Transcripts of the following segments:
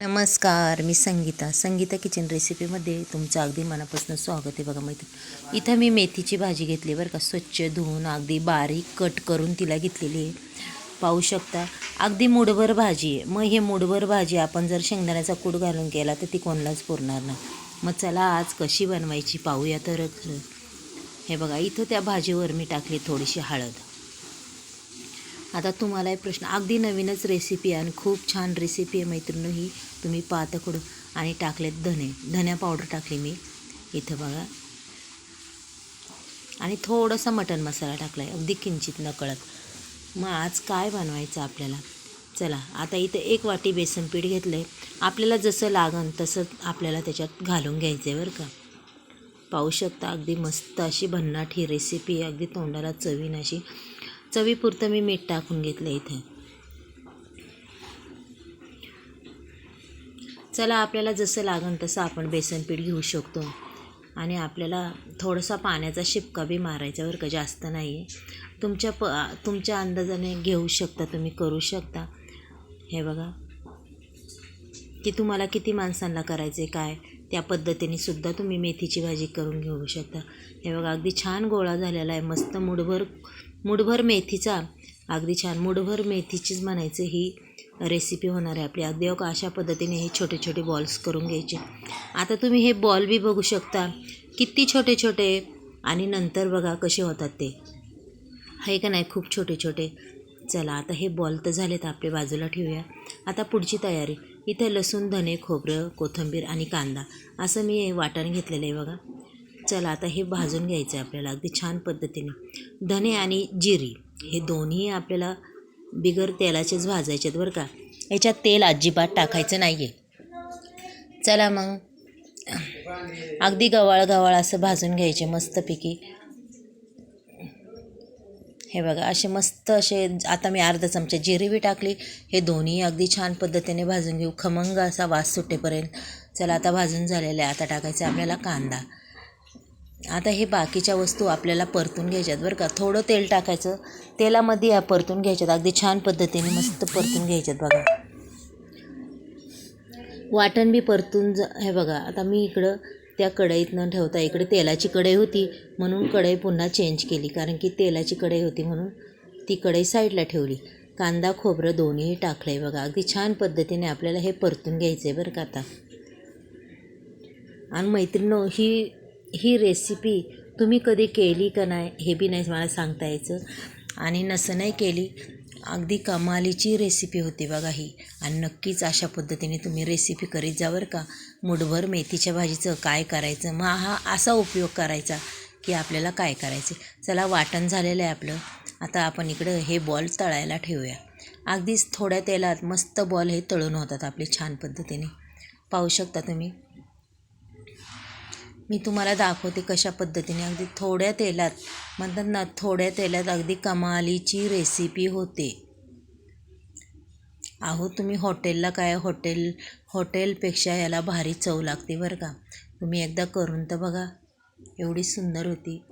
नमस्कार मी संगीता. संगीता किचन रेसिपीमध्ये तुमचं अगदी मनापासून स्वागत आहे बघा मैत्री इथं मी मेथीची भाजी घेतली बरं का. स्वच्छ धुवून अगदी बारीक कट करून तिला घेतलेली आहे. पाहू शकता अगदी मुडभर भाजी आहे. मग हे मुडभर भाजी आपण जर शेंगदाण्याचा कूट घालून केला तर ती कोणालाच पुरणार नाही. मग चला आज कशी बनवायची पाहूया तर खरं. हे बघा इथं त्या भाजीवर मी टाकली थोडीशी हळद. आता तुम्हाला एक प्रश्न. अगदी नवीनच रेसिपी आहे आणि खूप छान रेसिपी आहे मैत्रिणी ही. तुम्ही पाहता आणि टाकलेत धने. धन्या पावडर टाकली मी. इथं बघा. आणि थोडासा मटण मसाला टाकला आहे अगदी किंचित नकळत. मग आज काय बनवायचं आपल्याला? चला आता इथं एक वाटी बेसन पीठ घेतलं आहे आपल्याला जसं लागन तसं आपल्याला त्याच्यात घालून घ्यायचं आहे बरं का. पाहू शकता अगदी मस्त अशी भन्नाट ही रेसिपी अगदी तोंडाला चवीन अशी. चवीपुरतं मी मीठ टाकून घेतलं इथे. चला आपल्याला जसं लागन तसं आपण बेसन पीठ घेऊ शकतो. आणि आपल्याला थोडासा पाण्याचा शिपका बी मारायचा बरं का जास्त नाही आहे तुमच्या प तुमच्या अंदाजाने घेऊ शकता तुम्ही करू शकता. हे बघा. की तुम्हाला किती माणसांना करायचे काय? त्या पद्धतीने सुद्धा तुम्ही मेथीची भाजी करून घेऊ शकता. हे बघा अगदी छान गोळा झालेला आहे. मस्त मुठभर मुठभर मेथीचा अगदी छान मुठभर मेथीचीच म्हणायचं ही रेसिपी होणार आहे आपली. अगदी बघा अशा पद्धतीने हे छोटे छोटे बॉल्स करून घ्यायचे. आता तुम्ही हे बॉल बी बघू शकता. किती छोटे छोटे आणि नंतर बघा कसे होतात ते. आहे का नाही? खूप छोटे छोटे. चला आता हे बॉल तर झालेत आपले. बाजूला ठेवूया. आता पुढची तयारी. इथं लसूण धने खोबरं कोथिंबीर आणि कांदा असं मी वाटण घेतलेलं आहे बघा. चला आता हे भाजून घ्यायचं आहे आपल्याला. अगदी छान पद्धतीने. धने आणि जिरी हे दोन्ही आपल्याला बिगर तेलाचेच भाजायचे आहेत बरं का. याच्यात तेल अजिबात टाकायचं नाही आहे चला मग. अगदी गवाळ गवाळ असं भाजून घ्यायचे मस्तपैकी. हे बघा असे मस्त असे आता मी अर्धा चमचा जिरेबी टाकली. हे दोन्ही अगदी छान पद्धतीने भाजून घेऊ. खमंग असा वास सुटेपर्यंत. चला आता भाजून झालेलं आहे. आता टाकायचं आपल्याला कांदा. आता हे बाकीच्या वस्तू आपल्याला परतून घ्यायच्यात बरं का. थोडं तेल टाकायचं. तेलामध्ये या परतून घ्यायच्यात. अगदी छान पद्धतीने मस्त परतून घ्यायच्यात बघा. वाटण बी परतून ज हे बघा आता मी इकडं त्या कढईत न ठेवता इकडे तेलाची कढई होती म्हणून कढई पुन्हा चेंज केली. कारण की तेलाची कढई होती म्हणून ती कढई साईडला ठेवली. कांदा खोबरं दोन्हीही टाकलं आहे बघा. अगदी छान पद्धतीने आपल्याला हे परतून घ्यायचं आहे बरं का आता. आणि मैत्रिणो ही ही रेसिपी तुम्ही कधी केली का नाही हे बी नाही मला सांगता यायचं. आणि नसं नाही केली अगदी कमालीची रेसिपी होती बघा ही. आणि नक्कीच अशा पद्धतीने तुम्ही रेसिपी करीत जा बरं का. मुठभर मेथीच्या भाजीचं काय करायचं? मग हा असा उपयोग करायचा की आपल्याला काय करायचं चला वाटण झालेलं आहे आपलं. आता आपण इकडं हे बॉल तळायला ठेवूया. अगदीच थोड्या तेलात मस्त बॉल हे तळून होतात आपले छान पद्धतीने. पाहू शकता तुम्ही? मी तुम्हाला दाखवते कशा पद्धतीने. अगदी थोड्या तेलात म्हणतात ना थोड्या तेलात अगदी कमालीची रेसिपी होते. अहो तुम्ही हॉटेलला काय हॉटेल हॉटेलपेक्षा याला भारी चव लागते बरं का. तुम्ही एकदा करून तर बघा एवढी सुंदर होती.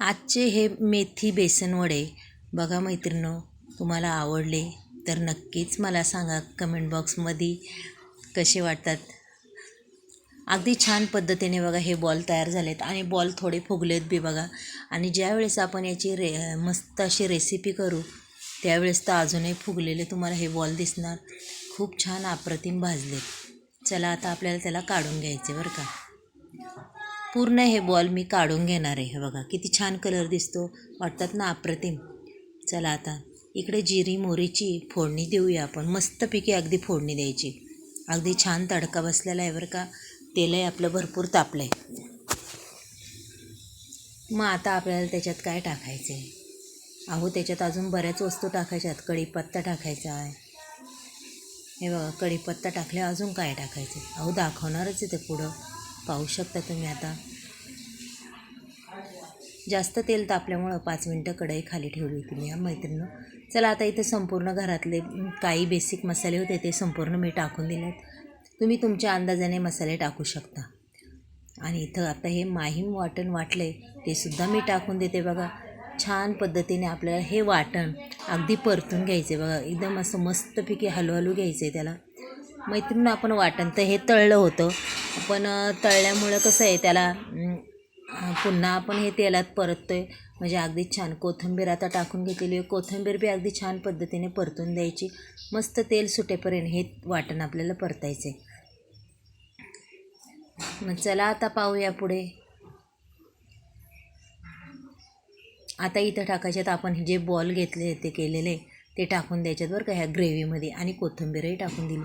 आजचे हे मेथी बेसन वडे बघा मैत्रिणो तुम्हाला आवडले तर नक्कीच मला सांगा कमेंट बॉक्समध्ये कसे वाटतात. अगदी छान पद्धतीने बघा हे बॉल तयार झालेत आणि बॉल थोडे फुगलेत बी बघा. आणि ज्यावेळेस आपण याची रे मस्त अशी रेसिपी करू त्यावेळेस तर अजूनही फुगलेले तुम्हाला हे बॉल दिसणार. खूप छान अप्रतिम भाजलेत. चला आता आपल्याला त्याला काढून घ्यायचे बरं का. पूर्ण हे बॉल मी काढून घेणार आहे. हे बघा किती छान कलर दिसतो. वाटतात ना अप्रतिम. चला आता इकडे जिरी मोरीची फोडणी देऊया आपण. मस्तपैकी अगदी फोडणी द्यायची. अगदी छान तडका बसलेला आहे बरं का. तेलही आपलं भरपूर तापलं आहे. मग आता आपल्याला त्याच्यात काय टाकायचं आहे? अहो त्याच्यात अजून बऱ्याच वस्तू टाकायच्यात कढीपत्ता टाकायचा आहे. हे बघा कढीपत्ता टाकले अजून काय टाकायचं अहो दाखवणारच आहे ते पुढं. पाहू शकता तुम्ही आता. जास्त तेल तापल्यामुळं पाच मिनटं कढई खाली ठेवली होती मी या मैत्रिणीनं. चला आता इथे संपूर्ण घरातले काही बेसिक मसाले होते ते संपूर्ण मी टाकून दिलेत. तुम्ही तुमच्या अंदाजाने मसाले टाकू शकता. आणि इथं आता हे माहीम वाटण वाटले ते सुद्धा मी टाकून देते बघा. छान पद्धतीने आपल्याला हे वाटण अगदी परतून घ्यायचे बघा. एकदम असं मस्तपैकी हलूहलू घ्यायचं आहे त्याला. मैत्रीण आपण वाटण तर हे तळलं होतं पण तळल्यामुळं कसं आहे त्याला पुन्हा आपण हे तेलात परततो आहे म्हणजे अगदी छान कोथिंबीर आता टाकून घेतलेली आहे. कोथिंबीर बी अगदी छान पद्धतीने परतून द्यायची. मस्त तेल सुटेपर्यंत हे वाटण आपल्याला परतायचं आहे मग चला आता पाहूया पुढे. आता इथं टाकायच्यात तर आपण जे बॉल घेतले ते केलेले ते टाकून द्यायच्यात बरं का ह्या ग्रेव्हीमध्ये. आणि कोथिंबीरही टाकून दिली.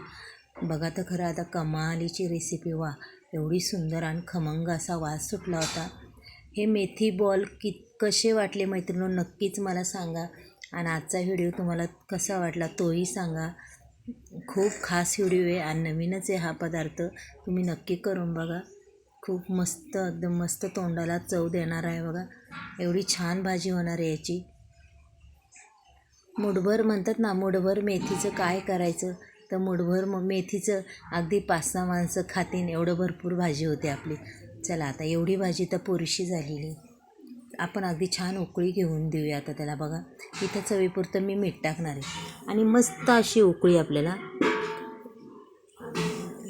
बघा तर खरं आता कमालीची रेसिपी वा. एवढी सुंदर आणि खमंग असा वास सुटला होता. हे मेथी बॉल कित कसे वाटले मैत्रिणी नक्कीच मला सांगा. आणि आजचा व्हिडिओ तुम्हाला कसा वाटला तोही सांगा. खूप खास व्हिडिओ आहे आणि नवीनच आहे हा पदार्थ. तुम्ही नक्की करून बघा. खूप मस्त एकदम मस्त तोंडाला चव देणार आहे बघा. एवढी छान भाजी होणार आहे याची. मुठभर म्हणतात ना मुठभर मेथीचं काय करायचं? तर मुठभर मग मेथीचं अगदी पाच सहा माणसं खातीन. एवढं भरपूर भाजी होते आपली. चला आता एवढी भाजी तर पुरेशी झालेली. आपण अगदी छान उकळी घेऊन देऊया. आता त्याला बघा इथं चवीपुरतं मी मीठ टाकणार आहे. आणि मस्त अशी उकळी आपल्याला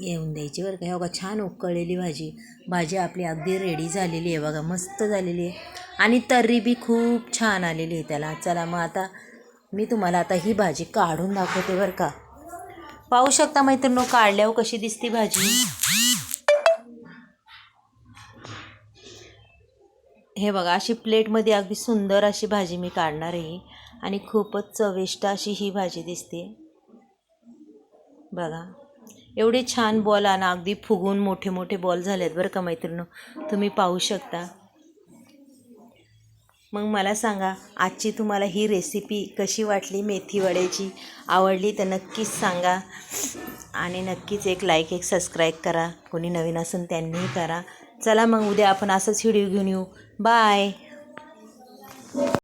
येऊन द्यायची बरं का. हे बघा छान उकळलेली भाजी. भाजी आपली अगदी रेडी झालेली आहे बघा मस्त झालेली आहे. आणि तर्री बी खूप छान आलेली आहे त्याला. चला मग आता मी तुम्हाला आता ही भाजी काढून दाखवते बरं का. पाहू शकता मैत्रिणी काढल्यावर कशी दिसते भाजी? हे बघा अशी प्लेटमध्ये अगदी सुंदर अशी भाजी मी काढणार आहे. आणि खूपच चविष्ट अशी ही भाजी दिसते. बघा एवढे छान बॉल आणि. अगदी फुगून मोठे मोठे बॉल झालेत बरं का मैत्रिणी तुम्ही पाहू शकता. मग मला सांगा आजची तुम्हाला ही रेसिपी कशी वाटली? मेथी वड्याची आवडली तर नक्कीच सांगा. आणि नक्कीच एक लाईक एक सबस्क्राईब करा. कोणी नवीन असून त्यांनीही करा. चला मग उद्या आपण असंच व्हिडिओ घेऊन येऊ. Bye.